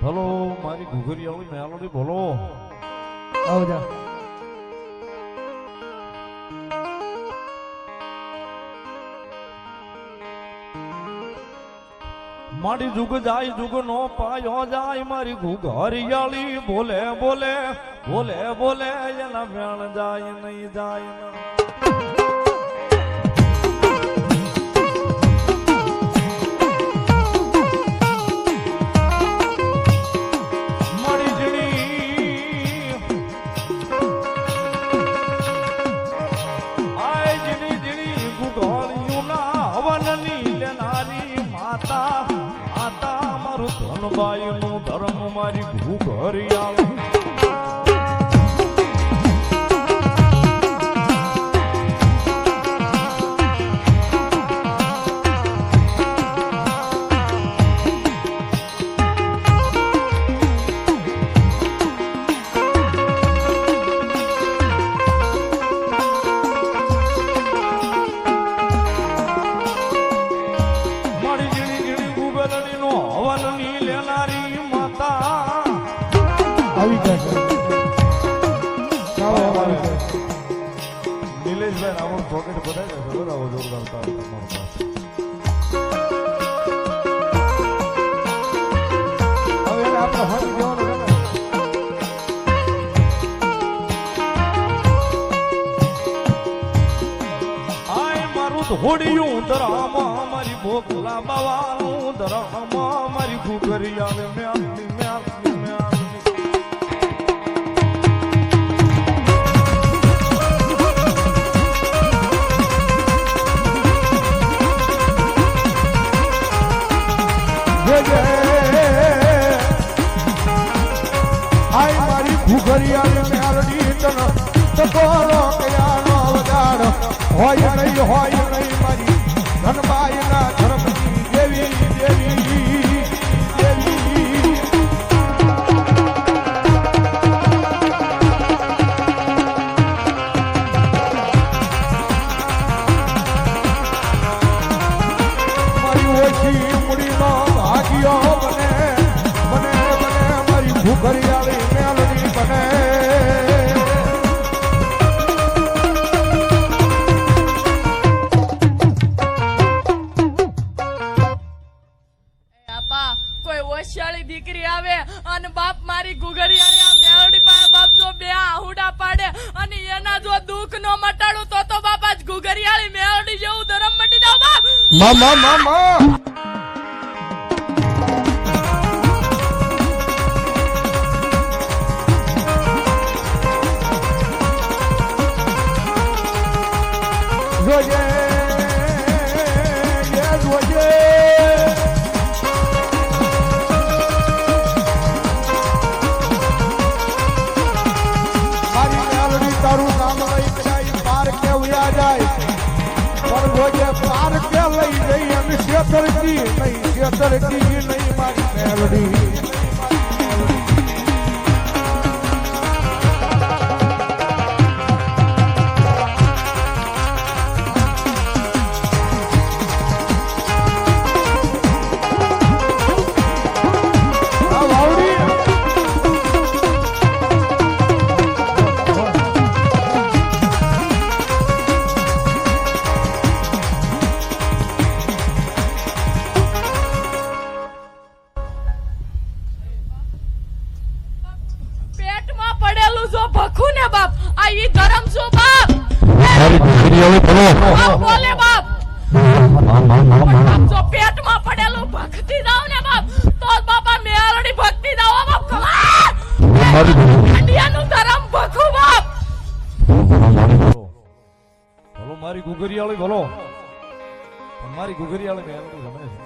ભલો મારી ઘુઘરી આવી મેલોડી બોલો આવજા મારી જુગ જાય જુગ નો પાયો જાય મારી ઘુઘરિયાળી બોલે બોલે બોલે બોલે એના વેણ જાય નહીં જાય લેનારી માતા. આવી જશે જશે નિલેશભાઈ આપણું પોકેટ બધાય ને ખબર જોરદાર પાસે. હવે આપણે મારું ધોડિયું ધરામાં મારી ભોગલા બાવાનું ધરામાં મારી ઘુઘરી આવે મ્યાલની મ્યાલની મ્યાલની. જોજે આય મારી હોય નહીં હોય નહીં મારી. ધનબાઈના ધર્મની દેવી દેવી દેવી. બાપ મામા મામા જોજે જઈ અને છેતરતી નહીં છેતરતી નહીં મારી મેલડી મારી ઘુઘરી ઇન્ડિયાનું ધરમ ભખું બાપ. બોલો બોલો મારી મારી ઘુઘરિયાળી મેલોડી ગમે છે?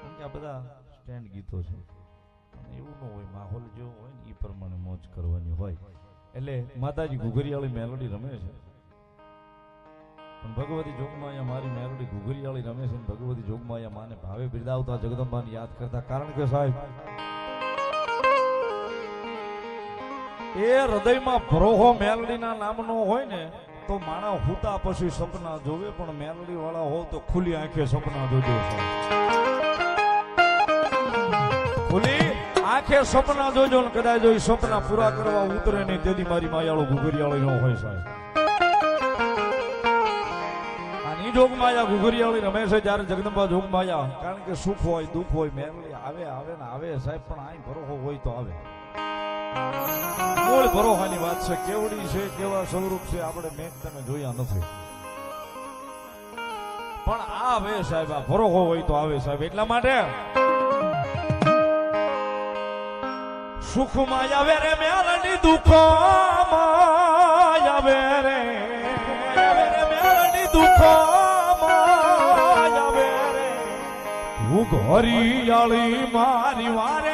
કેમ કે આ બધા સ્ટેન્ડ ગીતો છે. અને એવું ન હોય માહોલ જેવો હોય ને એ પ્રમાણે મોજ કરવાની હોય. એટલે માતાજી ઘુઘરિયાળી મેલોડી રમે છે. પણ ભગવતી જોગમાં અહીંયા મારી મેલોડી ઘુઘરીયાળી રમે છે ભગવતી જોગમાં અહીંયા માને ભાવે બિરદાવતા જગદંબાને યાદ કરતા. કારણ કે સાહેબ, એ હૃદયમાં ભરોહો મેલડીના નામનો હોય ને, તો માણસ હુતા પછી સપના જોવે, પણ મેલડી વાળા હો તો ખુલ્લી આંખે સપના જોજો ખુલી આંખે સપના જોજો ને કદાચ જો સપના પૂરા કરવા ઉતરે નહીં, તેથી મારી માયાળો ઘુઘરિયાળી હોય સાહેબ. અને જોગ માયા ઘુઘરિયાળી રમે છે જગદંબા જોગમાયા. કારણ કે સુખ હોય, દુઃખ હોય મેરલી આવે આવે ને આવે સાહેબ, પણ આઈ ભરોહો હોય તો આવે. મૂળ ભરોહાની વાત છે, કેવડી છે, કેવા સ્વરૂપ છે, આપણે મેં તમે જોયા નથી. પણ આવે સાહેબ, આ ભરોહો હોય તો આવે સાહેબ, એટલા માટે. સુખમાં આવે રે મેલની દુઃખમાં આવે રે ઘોરિયાળી મારી વારે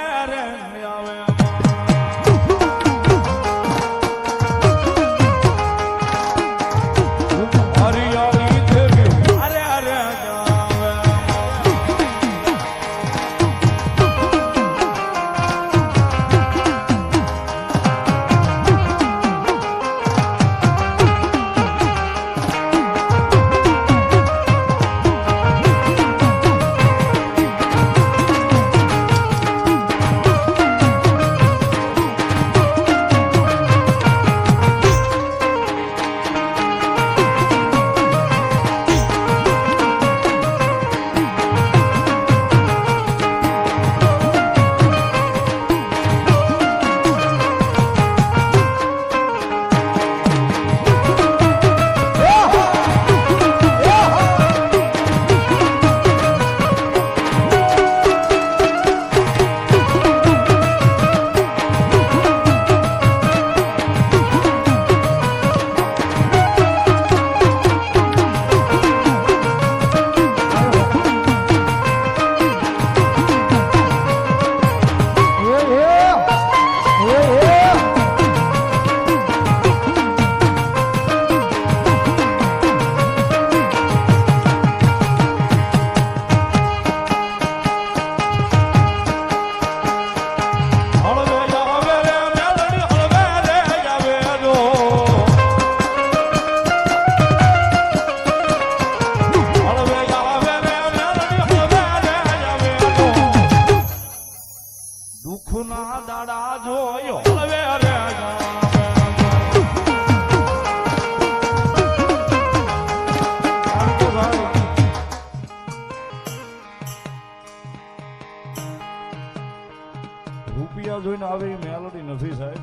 રૂપિયા જોઈને આવે એ મેલોડી નથી સાહેબ.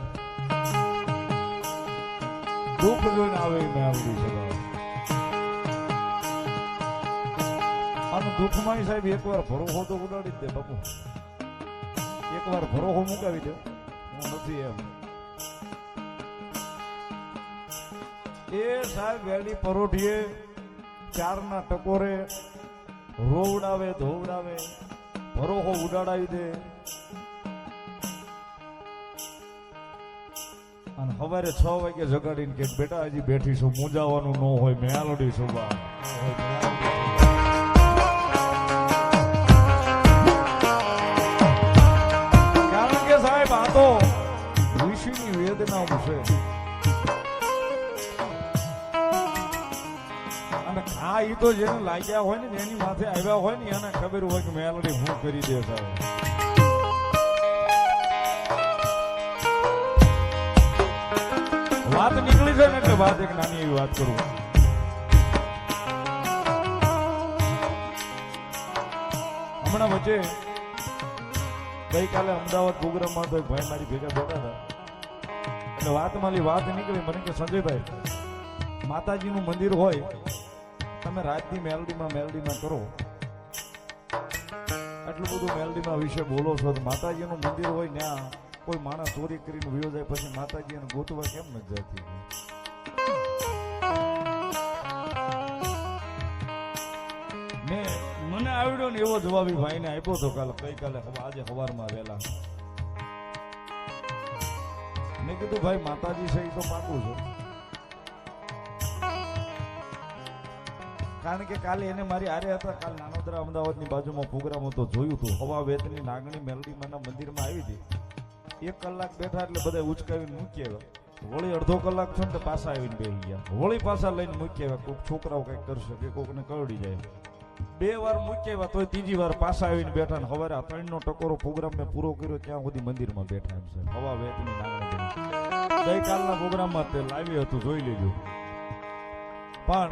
દુઃખ જોઈને આવે એ મેલોડી છે. અને દુઃખમાં સાહેબ એકવાર ભરોહો તો ઉડાડી દે બાપુ. એકવાર ભરોહો મુકાવી દે. હું નથી એમ. એ સાહેબ વેલી પરોઠીએ ચારના ટકોરે રોવડાવે ધોવડાવે, ભરોહો ઉડાડાવી દે. સવારે છ વાગે જગાડીને કે, બેટા, હજી બેઠી છું, મૂંઝાવાનું ન હોય, મેલડી છું, બા. કારણ કે સાહેબ, આ તો ઋષિની વેદના છે. અને આ ઈ તો જેને લાગ્યા હોય ને, એની માથે આવ્યા હોય ને, એને ખબર હોય કે મેલડી હું કરી દે સાહેબ. છે વાત એક નાની એવી વાત કરું. હમણાં વચ્ચે ગઈકાલે અમદાવાદ પ્રોગ્રામમાં તો એક ભાઈ મારી ભેગા બેઠા હતા. એટલે વાત મારી વાત નીકળી. મને કે, સંજયભાઈ, માતાજીનું મંદિર હોય, તમે રાતની મેલડીમાં મેલડીમાં કરો. આટલું બધું મેલડીમાં વિશે બોલો છો. માતાજીનું મંદિર હોય ત્યાં કોઈ માણસ ચોરી કરીને વયો જાય, પછી માતાજીને ગોતવા કેમ નથી જતી મને આવડ્યો ને એવો જવાબ ઈ ભાઈને આપ્યો હતો કાલે ગઈકાલે આજે સવારમાં વહેલા. મેં કીધું, ભાઈ, માતાજી છે, એ તો પાકું છે. કારણ કે કાલે એને મારી આરે હતા, કાલ નાનોદરા અમદાવાદની બાજુમાં પ્રોગ્રામ હતો, જોયું હતું હવા વેતની નાગણી મેલડી માના મંદિરમાં આવી હતી. એક કલાક બેઠા એટલે બધા ઉચકાવીને મૂકી આવ્યા. વળી અડધો કલાક છે ને પાછા આવીને બેસી ગયા. વળી પાછા લઈને મૂકી આવ્યા. કોઈક છોકરાઓ કંઈક કરશે કે કોઈકને કરડી જાય. બે વાર મૂક્યા તોય ત્રીજી વાર પાછા આવીને બેઠા ને હવારે આ ત્રણનો ટકોરો પ્રોગ્રામ મેં પૂરો કર્યો ત્યાં સુધી મંદિરમાં બેઠા એમ છે હવા વેચની ગઈકાલના પ્રોગ્રામમાં તે લાવી હતું, જોઈ લેજો. પણ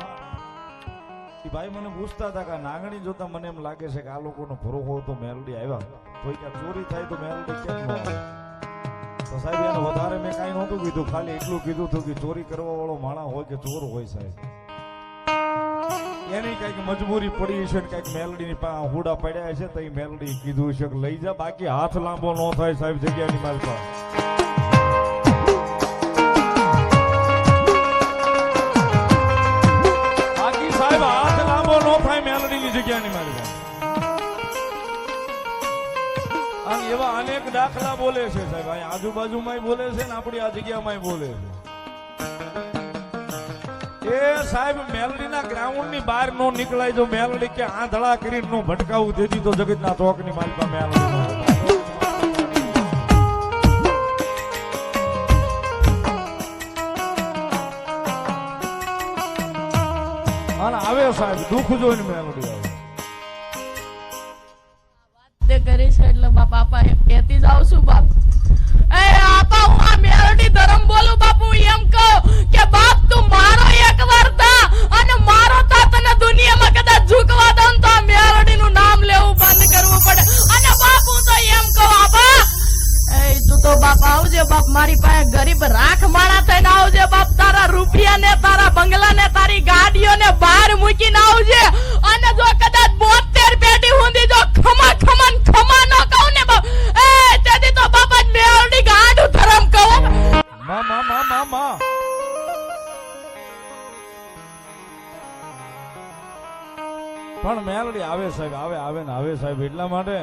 એ ભાઈ મને પૂછતા હતા કે નાગણી જોતા મને એમ લાગે છે કે આ લોકોનો ભરોહો તો મેલડી આવ્યા. તો ક્યાં ચોરી થાય તો મેલડી કેમ ન તો સાહેબ, એને વધારે મેં કાંઈ નહોતું કીધું. ખાલી એટલું કીધું હતું કે ચોરી કરવા વાળો માણસ હોય કે ચોર હોય સાહેબ. એની કંઈક મજબૂરી પડી છે કંઈક મેલડીની હુડા પડ્યા છે તો એ મેલડી કીધું છે લઈ જા, બાકી હાથ લાંબો ન થાય સાહેબ જગ્યાની મારી પાસે. બાકી સાહેબ હાથ લાંબો ન થાય મેલડીની જગ્યાની મારી પાસે. એવા અનેક દાખલા બોલે છે સાહેબ. આજુબાજુમાં બોલે છે ને, આપણી આ જગ્યામાંય બોલે છે. એ સાહેબ મેલડીના ગ્રાઉન્ડની બહાર નો નીકળાય, જો મેલડી કે આંધળા કરીને નો ભટકાવું દેતી તો જગતના ચોકની માલિકા મેલડી અને આવે સાહેબ, દુઃખ જોઈને મેલડી તું બાપ આવજે બાપ, મારી પાસે ગરીબ રાખ માણા થઈને આવજે બાપ. તારા રૂપિયા ને તારા બંગલા ને તારી ગાડીઓ ને બહાર મૂકીને આવજે. અને જો કદાચ બોતેર પેટી હુંદી જો ખમા ખમા ખમા ન કહું ને બાપ, એ, તેથી તો બાપા જ મેળડી ગાડું ધરમ કહું. મા મા મા મા મા. પણ મેલડી આવે સાહેબ, આવે આવે ને આવે સાહેબ એટલા માટે.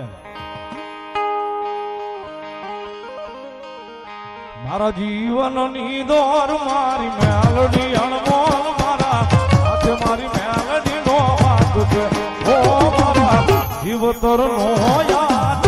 મારા જીવનની દોર મારી મેલડી અણમોલ મારા. હાથે મારી મેલડી નો હાથ છે. ઓ મારા જીવતર નો યાદ